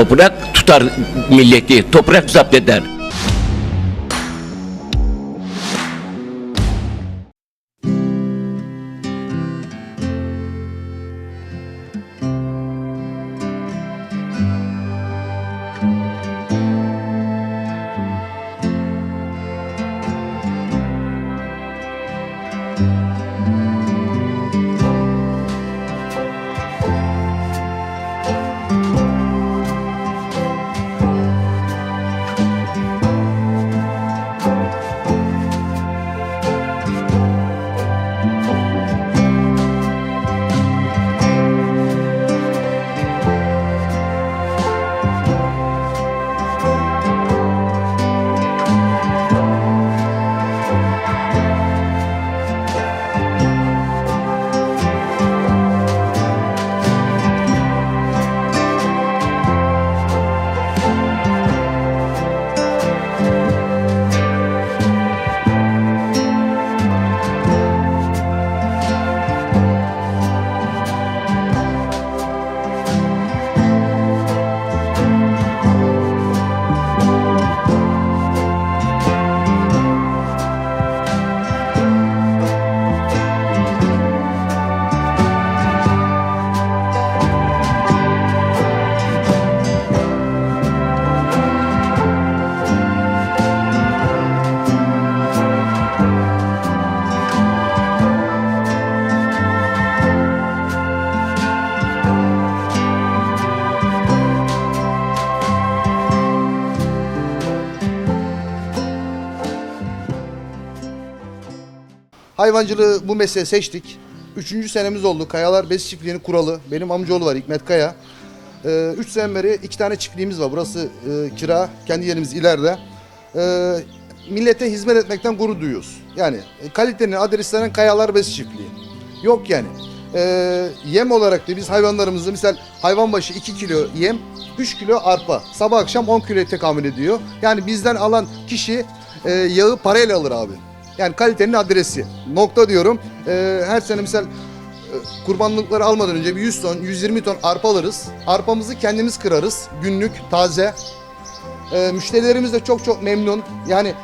Toprak tutar milleti, toprak zapt eder. Hayvancılığı bu mesleği seçtik. Üçüncü senemiz oldu. Kayalar Bes Çiftliği'nin kuralı. Benim amcaoğlu var Hikmet Kaya. Ee, üç sene beri iki tane çiftliğimiz var. Burası e, kira, kendi yerimiz ileride. Ee, millete hizmet etmekten gurur duyuyoruz. Yani e, kalitenin adreslenen Kayalar Bes Çiftliği. Yok yani. Ee, yem olarak da biz hayvanlarımızı misal hayvan başı 2 kilo yem, 3 kilo arpa. Sabah akşam 10 kiloya tekamül ediyor. Yani bizden alan kişi e, yağı parayla alır abi. Yani kalitenin adresi. Nokta diyorum. Ee, her sene misal e, kurbanlıkları almadan önce bir 100 ton, 120 ton arpa alırız. Arpamızı kendimiz kırarız. Günlük, taze. Ee, müşterilerimiz de çok çok memnun. Yani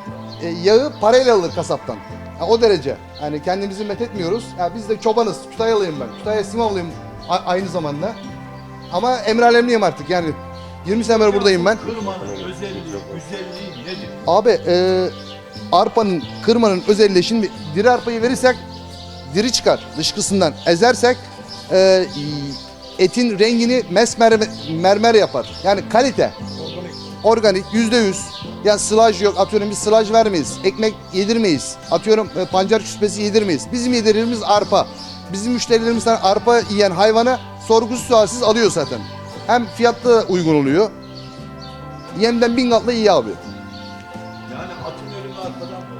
e, yağı parayla alır kasaptan. Ha, o derece. Yani kendimizi methetmiyoruz. Ya biz de çobanız. Kütahyalıyım ben. Kütahya Simavlıyım aynı zamanda. Ama emralemliyim artık yani. 20 sene beri buradayım ben. Kırmanın özelliği, güzelliği nedir? Abi e, arpanın, kırmanın özelliği şimdi diri arpayı verirsek diri çıkar dışkısından. Ezersek e, etin rengini mesmermer mermer yapar. Yani kalite. Organik yüzde yüz. Yani sılaj yok. Atıyorum biz sılaj vermeyiz. Ekmek yedirmeyiz. Atıyorum e, pancar küspesi yedirmeyiz. Bizim yedirdiğimiz arpa. Bizim müşterilerimizden arpa yiyen hayvanı sorgusuz sualsiz alıyor zaten. Hem fiyatlı da uygun oluyor. Yemden bin katlı iyi abi.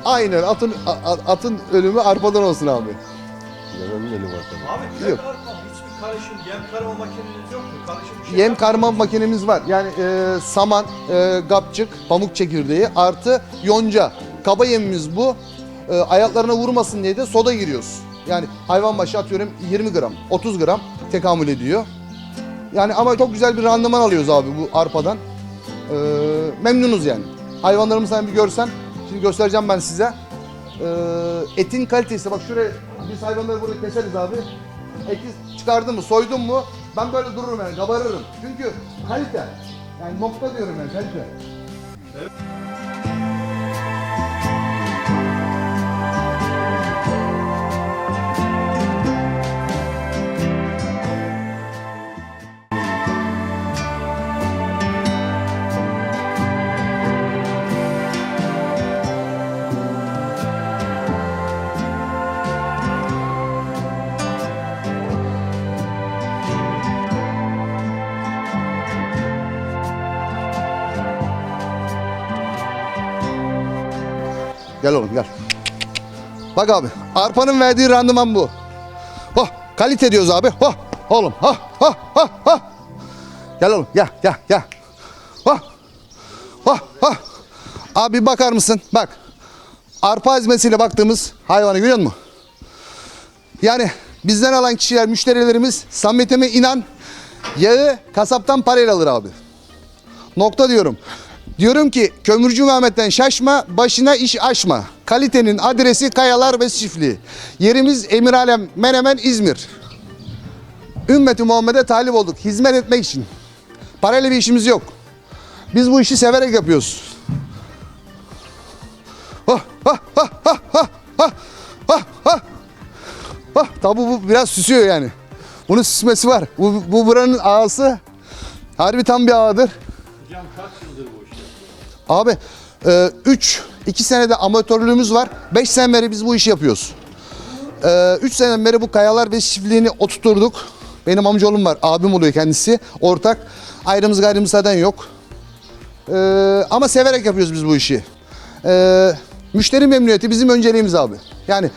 Aynen atın a- atın ölümü arpadan olsun abi. Abi köy Yok. arpa hiçbir karışım, yem karma makineniz yok mu? Karışım bir şey Yem var mı? karma makinemiz var. Yani e, saman, e, gapçık, pamuk çekirdeği artı yonca. Kaba yemimiz bu. E, ayaklarına vurmasın diye de soda giriyoruz. Yani hayvan başı atıyorum 20 gram, 30 gram tekamül ediyor. Yani ama çok güzel bir randıman alıyoruz abi bu arpadan. E, memnunuz yani. Hayvanlarımızı sen bir görsen, şimdi göstereceğim ben size. E, etin kalitesi, bak şuraya biz hayvanları burada keseriz abi. Eti çıkardın mı, soydun mu ben böyle dururum yani, kabarırım. Çünkü kalite. Yani nokta diyorum yani kalite. Gel oğlum gel. Bak abi arpanın verdiği randıman bu. Oh kalite diyoruz abi. Oh oğlum. Oh oh oh oh. Gel oğlum gel gel gel. Oh. Oh oh. Abi bakar mısın? Bak. Arpa ezmesiyle baktığımız hayvanı görüyor musun? Yani bizden alan kişiler, müşterilerimiz samimiyetime inan yağı kasaptan parayla alır abi. Nokta diyorum. Diyorum ki kömürcü Mehmet'ten şaşma, başına iş açma. Kalitenin adresi Kayalar ve Çiftliği. Yerimiz Emiralem, Menemen, İzmir. Ümmeti Muhammed'e talip olduk. Hizmet etmek için. Parayla bir işimiz yok. Biz bu işi severek yapıyoruz. Ah, ah, ah, ah, ah, ah, ah. Ah, tabi bu biraz süsüyor yani. Bunun süsmesi var. Bu, bu buranın ağası harbi tam bir ağadır. Hocam kaç? Abi 3 2 senede amatörlüğümüz var. 5 sene beri biz bu işi yapıyoruz. 3 seneden beri bu kayalar ve çiftliğini oturturduk. Benim amcaoğlum var. Abim oluyor kendisi. Ortak. Ayrımız gayrımız zaten yok. Ee, ama severek yapıyoruz biz bu işi. Müşteri memnuniyeti bizim önceliğimiz abi. Yani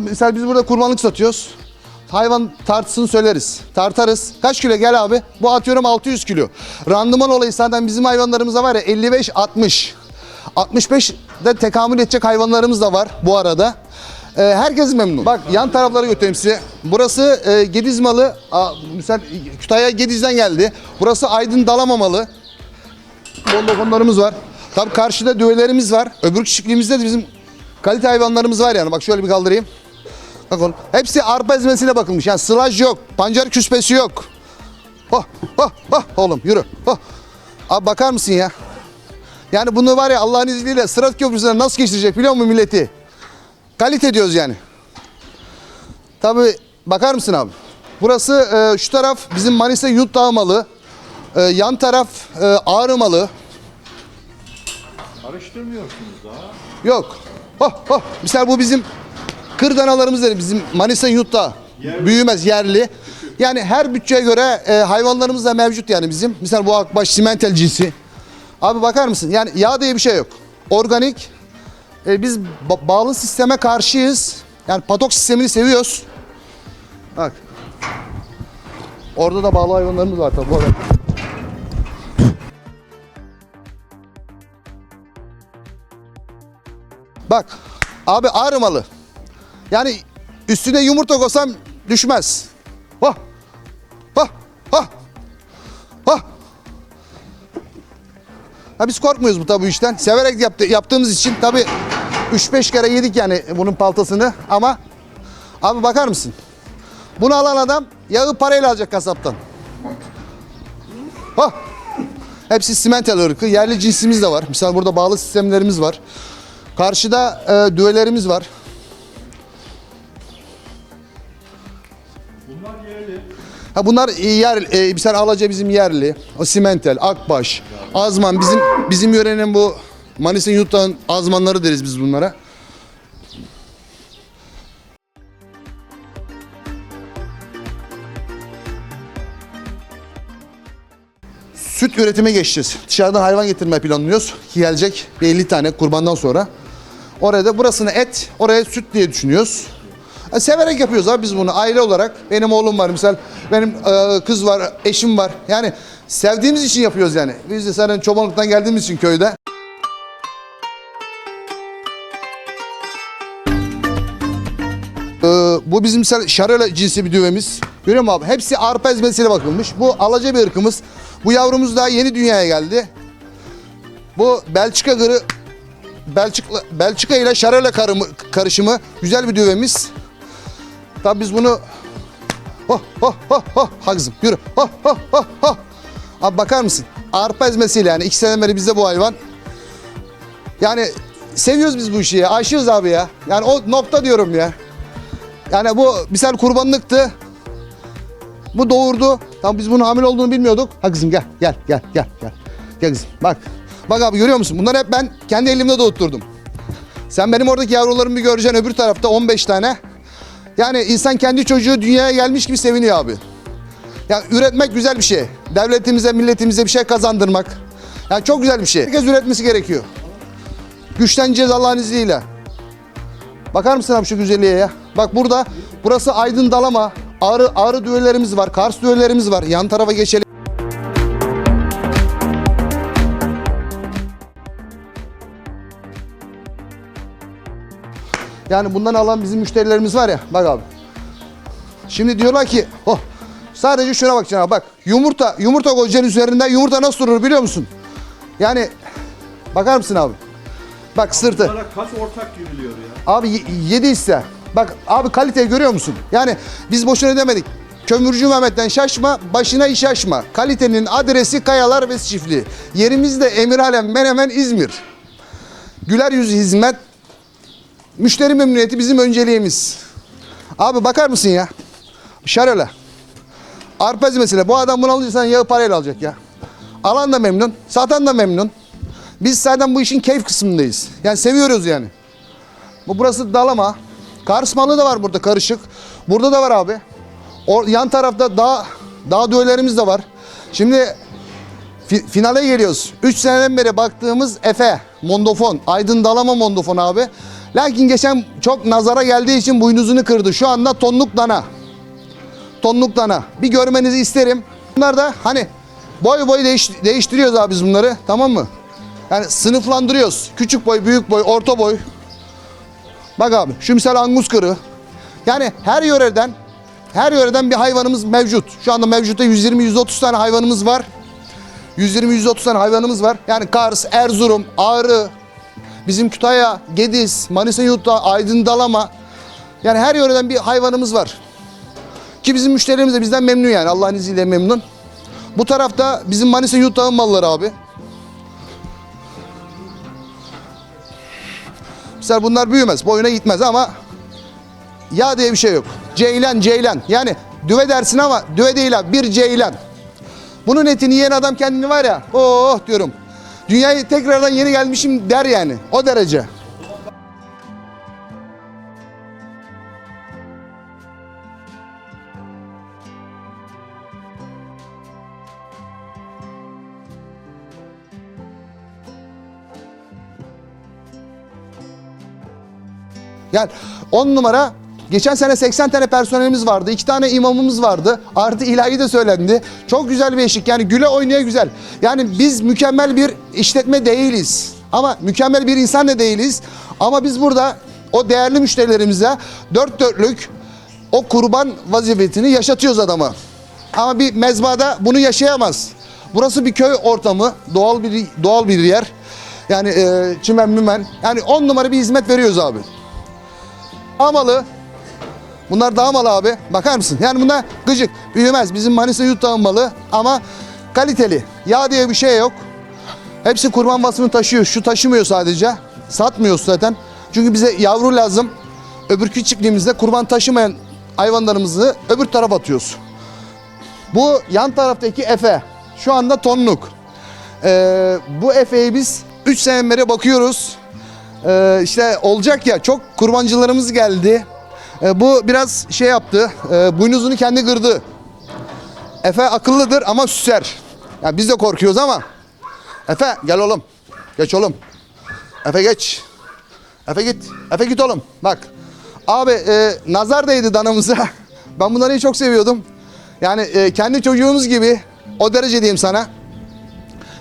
mesela biz burada kurbanlık satıyoruz. Hayvan tartısını söyleriz. Tartarız. Kaç kilo gel abi? Bu atıyorum 600 kilo. Randıman olayı zaten bizim hayvanlarımızda var ya 55-60. 65 de tekamül edecek hayvanlarımız da var bu arada. Ee, herkes memnun. Bak yan taraflara götüreyim size. Burası e, Gediz malı. Mesela Kütahya Gediz'den geldi. Burası Aydın Dalamamalı. Bol lokumlarımız var. Tabii karşıda düvelerimiz var. Öbür çiftliğimizde de bizim kalite hayvanlarımız var yani. Bak şöyle bir kaldırayım. Bak oğlum. Hepsi arpa ezmesiyle bakılmış. Yani sılaj yok. Pancar küspesi yok. Oh, oh, oh. Oğlum yürü. Oh. Abi bakar mısın ya? Yani bunu var ya Allah'ın izniyle Sırat Köprüsü'ne nasıl geçirecek biliyor musun milleti? Kalite diyoruz yani. Tabii bakar mısın abi? Burası e, şu taraf bizim Manisa Yurt Dağı malı. E, yan taraf e, Ağrı malı. Karıştırmıyorsunuz daha. Yok. Oh, oh. Misal bu bizim kır danalarımız dedi. Bizim Manisa Yurt'ta. Büyümez yerli. Yani her bütçeye göre e, hayvanlarımız da mevcut yani bizim. Misal bu akbaş simentel cinsi. Abi bakar mısın? Yani yağ diye bir şey yok. Organik. E, biz ba- bağlı sisteme karşıyız. Yani patok sistemini seviyoruz. Bak. Orada da bağlı hayvanlarımız var tabii. bu. Bak abi ağrı malı. Yani üstüne yumurta koysam düşmez. Hah. Hah. Hah. Hah. Ha biz korkmuyoruz bu tabi işten. Severek yaptı, yaptığımız için tabi 3-5 kere yedik yani bunun paltasını ama abi bakar mısın? Bunu alan adam yağı parayla alacak kasaptan. Hah. Hepsi simentel ırkı. Yerli cinsimiz de var. Mesela burada bağlı sistemlerimiz var. Karşıda e, düvelerimiz var. Ha bunlar yer, e, mesela Alaca bizim yerli. O simentel, akbaş, azman bizim bizim yörenin bu Manisa'nın Yurt'tan azmanları deriz biz bunlara. Süt üretime geçeceğiz. Dışarıdan hayvan getirme planlıyoruz. Gelecek bir 50 tane kurbandan sonra. Oraya da burasını et, oraya süt diye düşünüyoruz. E, Severek yapıyoruz abi biz bunu aile olarak. Benim oğlum var misal, benim e, kız var, eşim var. Yani sevdiğimiz için yapıyoruz yani. Biz de zaten çobanlıktan geldiğimiz için köyde. Ee, bu bizim misal şarela cinsi bir düvemiz. Görüyor musun abi? Hepsi arpa ezmesiyle bakılmış. Bu alaca bir ırkımız. Bu yavrumuz daha yeni dünyaya geldi. Bu Belçika gırı Belçika, Belçika ile şarela karımı, karışımı güzel bir düvemiz. Tabii biz bunu oh oh oh oh ha kızım yürü oh oh oh oh Abi bakar mısın? Arpa ezmesiyle yani iki sene beri bizde bu hayvan. Yani seviyoruz biz bu işi ya. Aşığız abi ya. Yani o nokta diyorum ya. Yani bu misal kurbanlıktı. Bu doğurdu. Tam biz bunun hamile olduğunu bilmiyorduk. Ha kızım gel gel gel gel gel. Gel kızım bak. Bak abi görüyor musun? Bunları hep ben kendi elimle doğurtturdum. Sen benim oradaki yavrularımı bir göreceksin öbür tarafta 15 tane. Yani insan kendi çocuğu dünyaya gelmiş gibi seviniyor abi. Yani üretmek güzel bir şey. Devletimize, milletimize bir şey kazandırmak. Yani çok güzel bir şey. Herkes üretmesi gerekiyor. Güçleneceğiz Allah'ın izniyle. Bakar mısın abi şu güzelliğe ya? Bak burada, burası Aydın Dalama. Ağrı, ağrı düğelerimiz var, Kars düğelerimiz var. Yan tarafa geçelim. Yani bundan alan bizim müşterilerimiz var ya. Bak abi. Şimdi diyorlar ki oh sadece şuna bakacaksın abi bak. Yumurta yumurta koyacaksın üzerinde yumurta nasıl durur biliyor musun? Yani bakar mısın abi? Bak sırtı. Bunlara kaç ortak giriliyor ya? Abi y- yedi hisse. Bak abi kaliteyi görüyor musun? Yani biz boşuna demedik. Kömürcü Mehmet'ten şaşma, başına iş açma. Kalitenin adresi Kayalar ve Çiftliği. Yerimiz de Emiralem, Menemen, İzmir. Güler yüzü hizmet, müşteri memnuniyeti bizim önceliğimiz. Abi bakar mısın ya? Şaröle. Arpacı mesela. Bu adam bunu alırsan yağı parayla alacak ya. Alan da memnun, satan da memnun. Biz zaten bu işin keyif kısmındayız. Yani seviyoruz yani. Bu burası Dalama. Kars malı da var burada karışık. Burada da var abi. O yan tarafta dağ dağ düğelerimiz de var. Şimdi fi- finale geliyoruz. 3 seneden beri baktığımız Efe, Mondofon, Aydın Dalama Mondofon abi. Lakin geçen çok nazara geldiği için boynuzunu kırdı. Şu anda tonluk dana. Tonluk dana. Bir görmenizi isterim. Bunlar da hani boy boy değiş- değiştiriyoruz abi biz bunları. Tamam mı? Yani sınıflandırıyoruz. Küçük boy, büyük boy, orta boy. Bak abi şu misal angus kırığı. Yani her yöreden her yöreden bir hayvanımız mevcut. Şu anda mevcutta 120-130 tane hayvanımız var. 120-130 tane hayvanımız var. Yani Kars, Erzurum, Ağrı, bizim Kütahya, Gediz, Manisa Yurtta, Aydın Dalama. Yani her yöreden bir hayvanımız var. Ki bizim müşterilerimiz de bizden memnun yani. Allah'ın izniyle memnun. Bu tarafta bizim Manisa Yurtta'nın malları abi. Mesela bunlar büyümez, boyuna gitmez ama yağ diye bir şey yok. Ceylan, ceylan. Yani düve dersin ama düve değil abi, bir ceylan. Bunun etini yiyen adam kendini var ya, oh diyorum. Dünyayı tekrardan yeni gelmişim der yani. O derece. Yani 10 numara geçen sene 80 tane personelimiz vardı. 2 tane imamımız vardı. Artı ilahi de söylendi. Çok güzel bir eşlik. Yani güle oynaya güzel. Yani biz mükemmel bir işletme değiliz. Ama mükemmel bir insan da değiliz. Ama biz burada o değerli müşterilerimize dört dörtlük o kurban vazifetini yaşatıyoruz adama. Ama bir mezbada bunu yaşayamaz. Burası bir köy ortamı, doğal bir doğal bir yer. Yani e, çimen mümen. Yani 10 numara bir hizmet veriyoruz abi. Dağ malı. Bunlar dağ malı abi. Bakar mısın? Yani bunlar gıcık. Büyümez. Bizim Manisa Yurt Dağı malı ama kaliteli. Yağ diye bir şey yok. Hepsi kurban vasfını taşıyor. Şu taşımıyor sadece. Satmıyoruz zaten. Çünkü bize yavru lazım. Öbürkü çiftliğimizde kurban taşımayan hayvanlarımızı öbür tarafa atıyoruz. Bu yan taraftaki Efe. Şu anda tonluk. Ee, bu Efe'yi biz 3 sene beri bakıyoruz. Ee, işte olacak ya çok kurbancılarımız geldi. Ee, bu biraz şey yaptı. E, boynuzunu kendi kırdı. Efe akıllıdır ama süser. Yani biz de korkuyoruz ama. Efe gel oğlum. Geç oğlum. Efe geç. Efe git. Efe git oğlum. Bak. Abi e, nazar değdi danamıza. Ben bunları çok seviyordum. Yani e, kendi çocuğumuz gibi o derece diyeyim sana.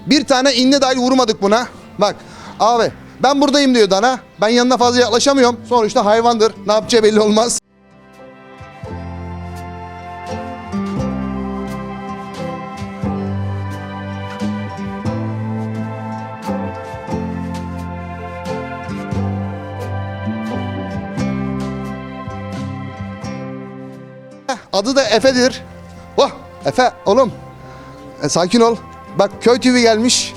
Bir tane inne dahil vurmadık buna. Bak abi ben buradayım diyor dana. Ben yanına fazla yaklaşamıyorum. Sonuçta hayvandır. Ne yapacağı belli olmaz. Adı da Efe'dir. Oh Efe oğlum. E, sakin ol. Bak köy TV gelmiş.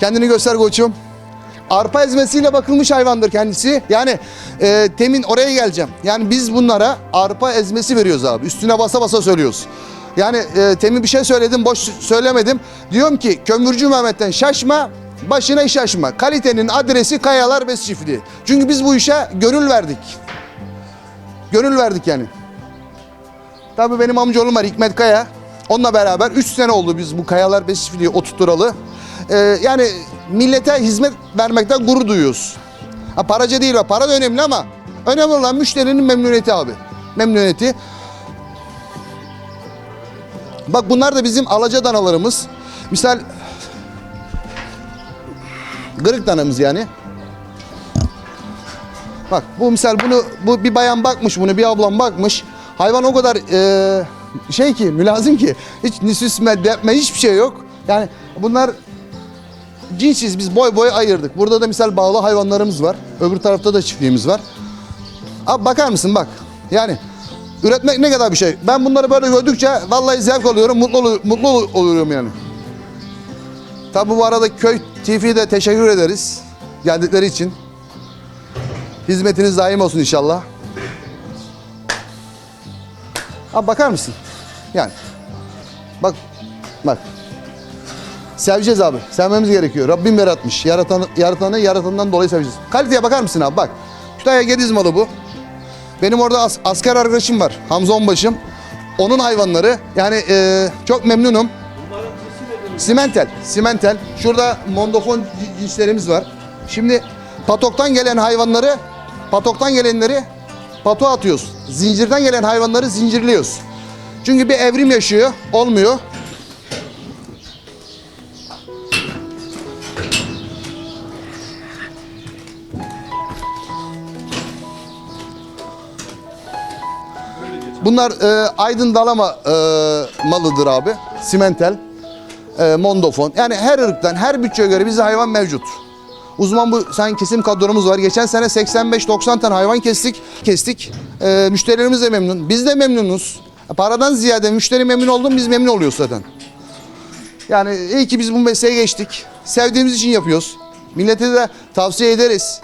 Kendini göster koçum. Arpa ezmesiyle bakılmış hayvandır kendisi. Yani e, temin oraya geleceğim. Yani biz bunlara arpa ezmesi veriyoruz abi. Üstüne basa basa söylüyoruz. Yani e, temin bir şey söyledim, boş söylemedim. Diyorum ki kömürcü Mehmet'ten şaşma, başına iş açma. Kalitenin adresi Kayalar Bes Çiftliği. Çünkü biz bu işe gönül verdik. Gönül verdik yani. Tabii benim amcaoğlum var Hikmet Kaya. Onunla beraber 3 sene oldu biz bu Kayalar Bes Çiftliği oturtturalı. Ee, yani millete hizmet vermekten gurur duyuyoruz. Ha, paraca değil. Para da önemli ama önemli olan müşterinin memnuniyeti abi. Memnuniyeti. Bak bunlar da bizim alaca danalarımız. Misal Gırık danamız yani. Bak bu misal bunu bu bir bayan bakmış bunu bir ablam bakmış. Hayvan o kadar eee, şey ki mülazim ki hiç ni süsme depme hiçbir şey yok. Yani bunlar cinsiz biz boy boy ayırdık. Burada da misal bağlı hayvanlarımız var. Öbür tarafta da çiftliğimiz var. Abi bakar mısın bak. Yani üretmek ne kadar bir şey. Ben bunları böyle gördükçe vallahi zevk alıyorum, mutlu, mutlu ol- oluyorum yani. Tabi bu arada köy TV'ye de teşekkür ederiz. Geldikleri için. Hizmetiniz daim olsun inşallah. Abi bakar mısın? Yani. Bak. Bak. Seveceğiz abi. Sevmemiz gerekiyor. Rabbim yaratmış. Yaratan, yaratanı yaratandan dolayı seveceğiz. Kaliteye bakar mısın abi? Bak. Kütahya Gediz malı bu. Benim orada as- asker arkadaşım var. Hamza Onbaşım. Onun hayvanları. Yani eee, çok memnunum. Simentel. Simentel. Şurada mondofon cinslerimiz var. Şimdi patoktan gelen hayvanları, patoktan gelenleri pato atıyoruz. Zincirden gelen hayvanları zincirliyoruz. Çünkü bir evrim yaşıyor. Olmuyor. Bunlar e, Aydın Dalama e, malıdır abi. Simentel, e, mondofon. Yani her ırktan, her bütçeye göre bize hayvan mevcut. Uzman bu sen kesim kadromuz var. Geçen sene 85-90 tane hayvan kestik. Kestik. E, müşterilerimiz de memnun. Biz de memnunuz. Paradan ziyade müşteri memnun oldu biz memnun oluyoruz zaten. Yani iyi ki biz bu mesleğe geçtik. Sevdiğimiz için yapıyoruz. Millete de tavsiye ederiz.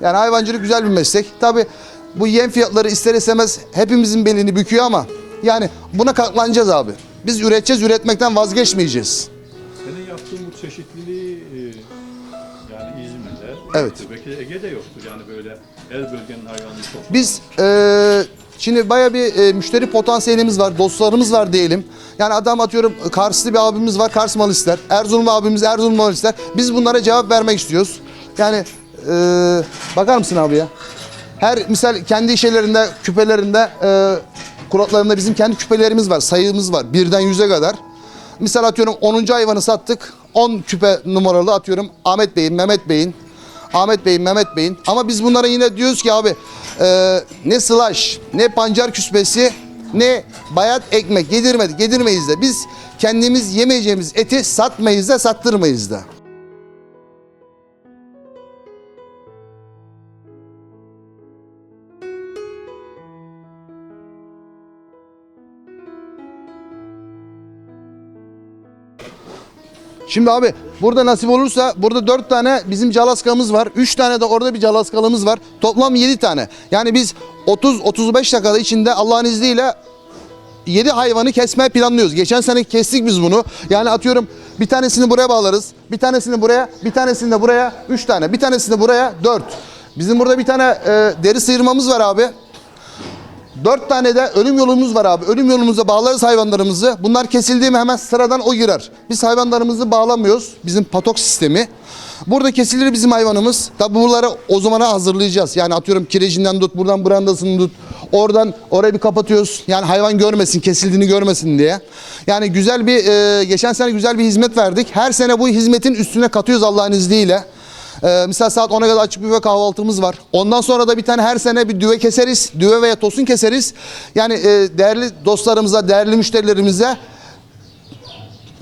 Yani hayvancılık güzel bir meslek. Tabi bu yem fiyatları ister istemez hepimizin belini büküyor ama yani buna katlanacağız abi. Biz üreteceğiz, üretmekten vazgeçmeyeceğiz. Senin yaptığın bu çeşitliliği e, yani İzmir'de, Evet. belki Ege'de yoktur yani böyle her bölgenin hayvanını çok. Biz eee, şimdi baya bir eee, müşteri potansiyelimiz var, dostlarımız var diyelim. Yani adam atıyorum Karslı bir abimiz var, Kars malı ister. Erzurum abimiz Erzurum malı ister. Biz bunlara cevap vermek istiyoruz. Yani eee, bakar mısın abi ya? Her misal kendi şeylerinde, küpelerinde, eee kuratlarında bizim kendi küpelerimiz var, sayımız var. Birden yüze kadar. Misal atıyorum 10. hayvanı sattık. 10 küpe numaralı atıyorum Ahmet Bey'in, Mehmet Bey'in, Ahmet Bey'in, Mehmet Bey'in. Ama biz bunlara yine diyoruz ki abi e, ne slash, ne pancar küspesi, ne bayat ekmek yedirmedik, yedirmeyiz de. Biz kendimiz yemeyeceğimiz eti satmayız da sattırmayız da. Şimdi abi burada nasip olursa burada dört tane bizim calaskamız var. Üç tane de orada bir calaskalımız var. Toplam yedi tane. Yani biz 30-35 dakikada içinde Allah'ın izniyle 7 hayvanı kesmeye planlıyoruz. Geçen sene kestik biz bunu. Yani atıyorum bir tanesini buraya bağlarız. Bir tanesini buraya, bir tanesini de buraya. 3 tane. Bir tanesini buraya 4. Bizim burada bir tane e, deri sıyırmamız var abi. Dört tane de ölüm yolumuz var abi. Ölüm yolumuza bağlarız hayvanlarımızı. Bunlar kesildiği hemen sıradan o girer. Biz hayvanlarımızı bağlamıyoruz. Bizim patok sistemi. Burada kesilir bizim hayvanımız. Tabi bunları o zamana hazırlayacağız. Yani atıyorum kirecinden tut, buradan brandasını tut. Oradan orayı bir kapatıyoruz. Yani hayvan görmesin, kesildiğini görmesin diye. Yani güzel bir, e, geçen sene güzel bir hizmet verdik. Her sene bu hizmetin üstüne katıyoruz Allah'ın izniyle. Ee, misal saat 10'a kadar açık büfe kahvaltımız var. Ondan sonra da bir tane her sene bir düve keseriz. Düve veya tosun keseriz. Yani e, değerli dostlarımıza, değerli müşterilerimize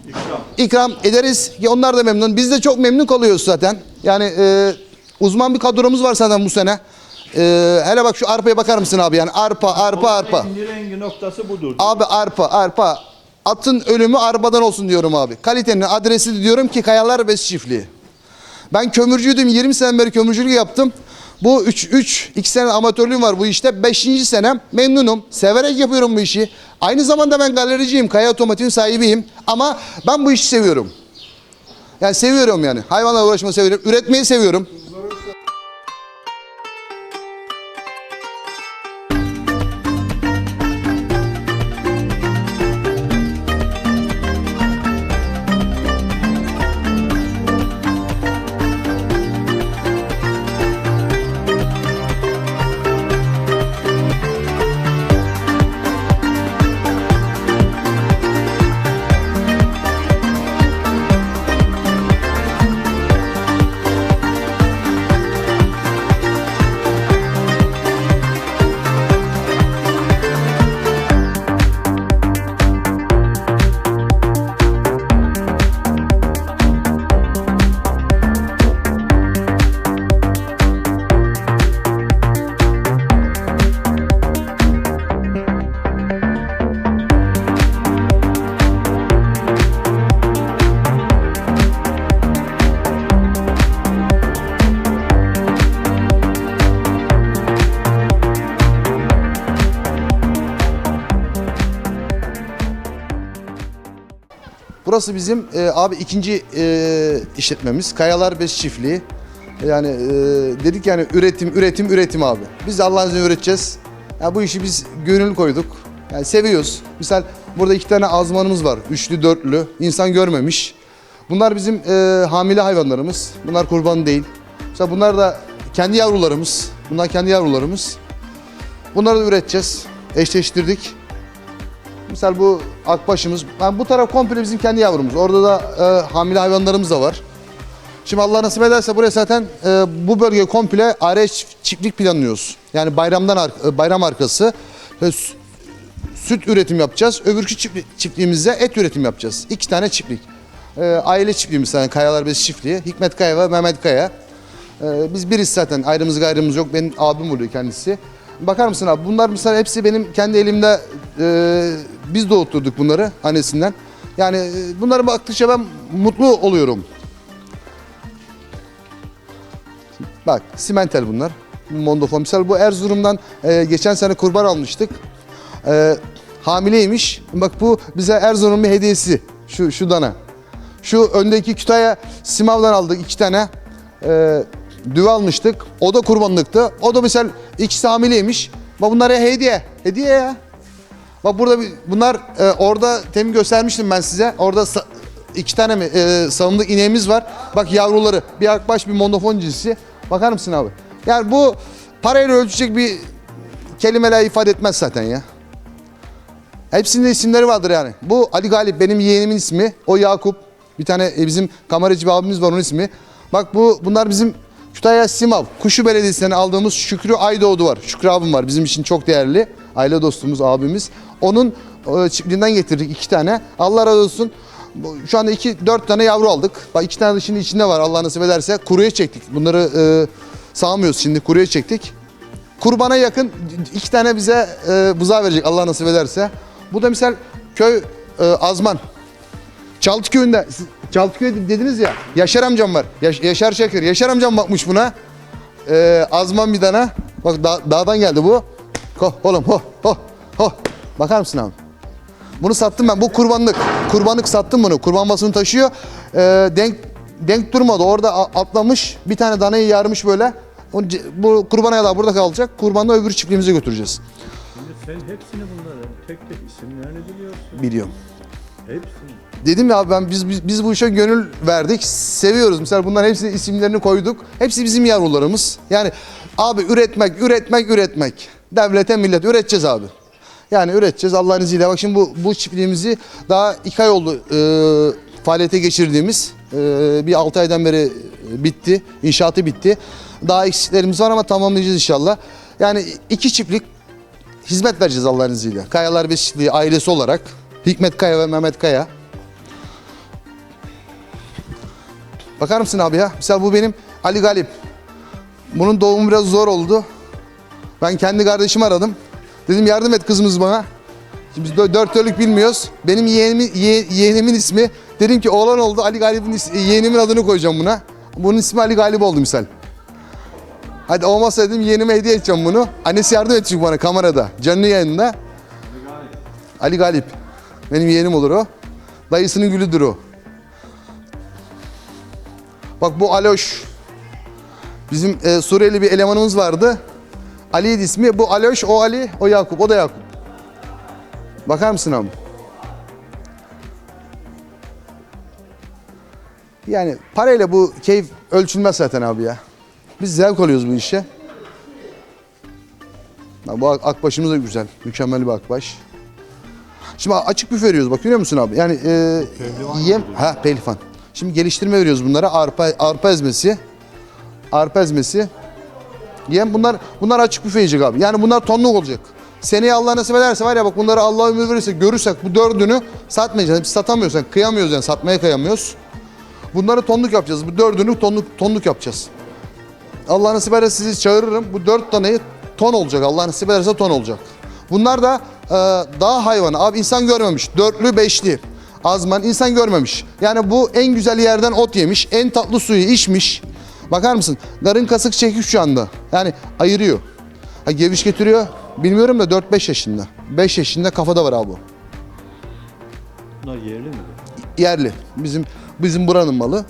İkram. ikram ederiz. ki Onlar da memnun. Biz de çok memnun kalıyoruz zaten. Yani e, uzman bir kadromuz var zaten bu sene. E, hele bak şu arpaya bakar mısın abi? Yani arpa, arpa, arpa. En rengi noktası budur. Abi arpa, arpa. Atın ölümü arpadan olsun diyorum abi. Kalitenin adresi diyorum ki Kayalar Bes Çiftliği. Ben kömürcüydüm. 20 sene beri kömürcülük yaptım. Bu 3 3 2 sene amatörlüğüm var bu işte. 5. senem memnunum. Severek yapıyorum bu işi. Aynı zamanda ben galericiyim. Kaya Otomotiv'in sahibiyim. Ama ben bu işi seviyorum. Yani seviyorum yani. Hayvanlarla uğraşmayı seviyorum. Üretmeyi seviyorum. Burası bizim e, abi ikinci e, işletmemiz. Kayalar Bes Çiftliği. Yani e, dedik yani üretim, üretim, üretim abi. Biz de Allah'ın izniyle üreteceğiz. Ya bu işi biz gönül koyduk. Yani seviyoruz. Misal burada iki tane azmanımız var. Üçlü, dörtlü. İnsan görmemiş. Bunlar bizim e, hamile hayvanlarımız. Bunlar kurban değil. Mesela bunlar da kendi yavrularımız. Bunlar kendi yavrularımız. Bunları da üreteceğiz. Eşleştirdik. Misal bu akbaşımız. Yani bu taraf komple bizim kendi yavrumuz. Orada da e, hamile hayvanlarımız da var. Şimdi Allah nasip ederse buraya zaten e, bu bölge komple ARH çiftlik planlıyoruz. Yani bayramdan ar- e, bayram arkası sü- süt üretim yapacağız. Öbürkü çiftli- çiftliğimizde et üretim yapacağız. İki tane çiftlik. E, aile çiftliğimiz yani Kayalar Besi çiftliği. Hikmet Kaya ve Mehmet Kaya. E, biz biriz zaten. Ayrımız gayrımız yok. Benim abim oluyor kendisi. Bakar mısın abi? Bunlar mesela hepsi benim kendi elimde e, biz doğutturduk bunları annesinden. Yani e, bunlara baktıkça ben mutlu oluyorum. Bak simentel bunlar. Mondofon. Misal bu Erzurum'dan e, geçen sene kurban almıştık. E, hamileymiş. Bak bu bize Erzurum'un bir hediyesi. Şu, şu dana. Şu öndeki Kütahya Simav'dan aldık iki tane. E, düve almıştık. O da kurbanlıktı. O da misal ikisi hamileymiş. Bak bunlara hediye. Hediye ya. Bak burada bir, bunlar e, orada temin göstermiştim ben size. Orada sa- iki tane mi e, savunluk ineğimiz var. Bak yavruları bir akbaş bir mondofon cinsi. Bakar mısın abi? Yani bu parayla ölçecek bir kelimeler ifade etmez zaten ya. Hepsinde isimleri vardır yani. Bu Ali Galip benim yeğenimin ismi. O Yakup. Bir tane e, bizim kameracı bir abimiz var onun ismi. Bak bu bunlar bizim Kütahya Simav, Kuşu Belediyesi'nden aldığımız Şükrü Aydoğdu var. Şükrü abim var. Bizim için çok değerli. Aile dostumuz, abimiz. Onun e, çiftliğinden getirdik iki tane. Allah razı olsun. Şu anda iki, dört tane yavru aldık. Bak iki tane de şimdi içinde var Allah nasip ederse. Kuruya çektik. Bunları e, sağmıyoruz şimdi. Kuruya çektik. Kurbana yakın iki tane bize e, buzağı verecek Allah nasip ederse. Bu da misal köy e, Azman. Çaltıköy'ünde, siz Çaltıköy dediniz ya, Yaşar amcam var. Yaş- Yaşar Çakır. Yaşar amcam bakmış buna. E, Azman bir tane. Bak da- dağdan geldi bu. Ho, oğlum ho, ho, ho. Bakar mısın abi? Bunu sattım ben. Bu kurbanlık. Kurbanlık sattım bunu. Kurban basını taşıyor. E, denk denk durmadı. Orada atlamış. Bir tane danayı yarmış böyle. Onu Bu kurban ayağı burada kalacak. Kurbanı öbür çiftliğimize götüreceğiz. Şimdi sen hepsini bunları tek tek isimlerini biliyorsun. Biliyorum. Hepsini. Dedim ya ben biz, biz biz bu işe gönül verdik. Seviyoruz. Mesela bunların hepsi isimlerini koyduk. Hepsi bizim yavrularımız. Yani abi üretmek, üretmek, üretmek. Devlete millet üreteceğiz abi. Yani üreteceğiz Allah'ın izniyle. Bak şimdi bu, bu çiftliğimizi daha iki ay oldu e, faaliyete geçirdiğimiz. E, bir altı aydan beri bitti. İnşaatı bitti. Daha eksiklerimiz var ama tamamlayacağız inşallah. Yani iki çiftlik hizmet vereceğiz Allah'ın izniyle. Kayalar Beş Çiftliği ailesi olarak. Hikmet Kaya ve Mehmet Kaya. Bakar mısın abi ya? Mesela bu benim Ali Galip. Bunun doğumu biraz zor oldu. Ben kendi kardeşimi aradım. Dedim yardım et kızımız bana. Şimdi biz dö- dört dörtlük bilmiyoruz. Benim yeğenimin, ye- yeğenimin ismi. Dedim ki oğlan oldu Ali Galip'in yeğenimin adını koyacağım buna. Bunun ismi Ali Galip oldu misal. Hadi olmazsa dedim yeğenime hediye edeceğim bunu. Annesi yardım edecek bana kamerada. Canlı yayında. Ali Galip. Benim yeğenim olur o. Dayısının gülüdür o. Bak bu Aloş. Bizim e, Suriyeli bir elemanımız vardı. Ali'ydi ismi. Bu Aloş, o Ali, o Yakup, o da Yakup. Bakar mısın abi? Yani parayla bu keyif ölçülmez zaten abi ya. Biz zevk alıyoruz bu işe. Ha, Bu ak- akbaşımız da güzel. Mükemmel bir akbaş. Şimdi açık büfe veriyoruz bak görüyor musun abi? Yani e, yem ha pelifan. Şimdi geliştirme veriyoruz bunlara. Arpa arpa ezmesi. Arpa ezmesi. Yem bunlar bunlar açık büfe yiyecek abi. Yani bunlar tonluk olacak. Seneye Allah nasip ederse var ya bak bunları Allah ömür verirse görürsek bu dördünü satmayacağız. Biz satamıyoruz yani kıyamıyoruz yani satmaya kıyamıyoruz. Bunları tonluk yapacağız. Bu dördünü tonluk tonluk yapacağız. Allah nasip ederse sizi çağırırım. Bu dört taneyi ton olacak. Allah nasip ederse ton olacak. Bunlar da e, dağ hayvanı. Abi insan görmemiş. Dörtlü, beşli. Azman insan görmemiş. Yani bu en güzel yerden ot yemiş. En tatlı suyu içmiş. Bakar mısın? Garın kasık çekik şu anda. Yani ayırıyor. Ha, geviş getiriyor. Bilmiyorum da 4-5 yaşında. 5 yaşında kafada var abi bu. Bunlar yerli mi? yerli. Bizim bizim buranın malı.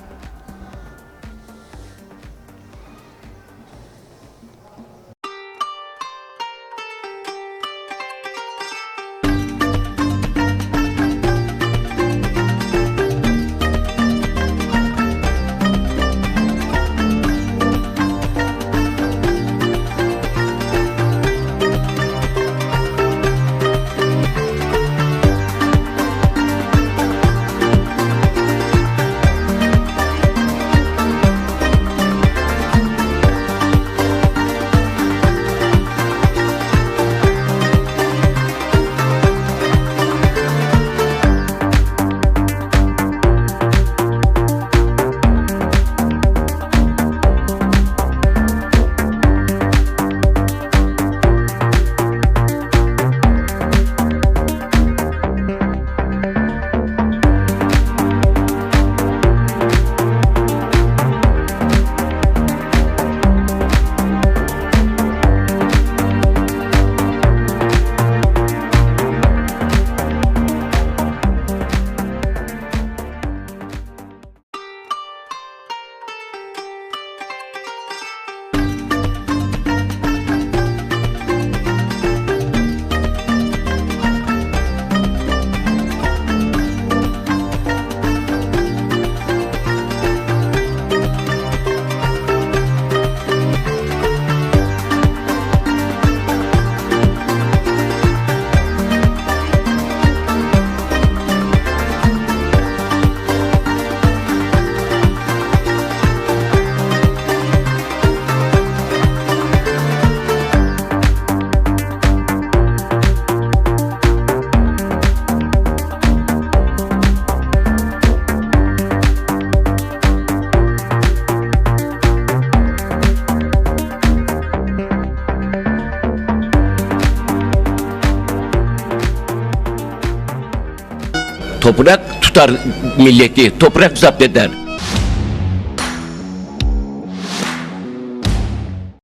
Tutar milleti, toprak zapt eder.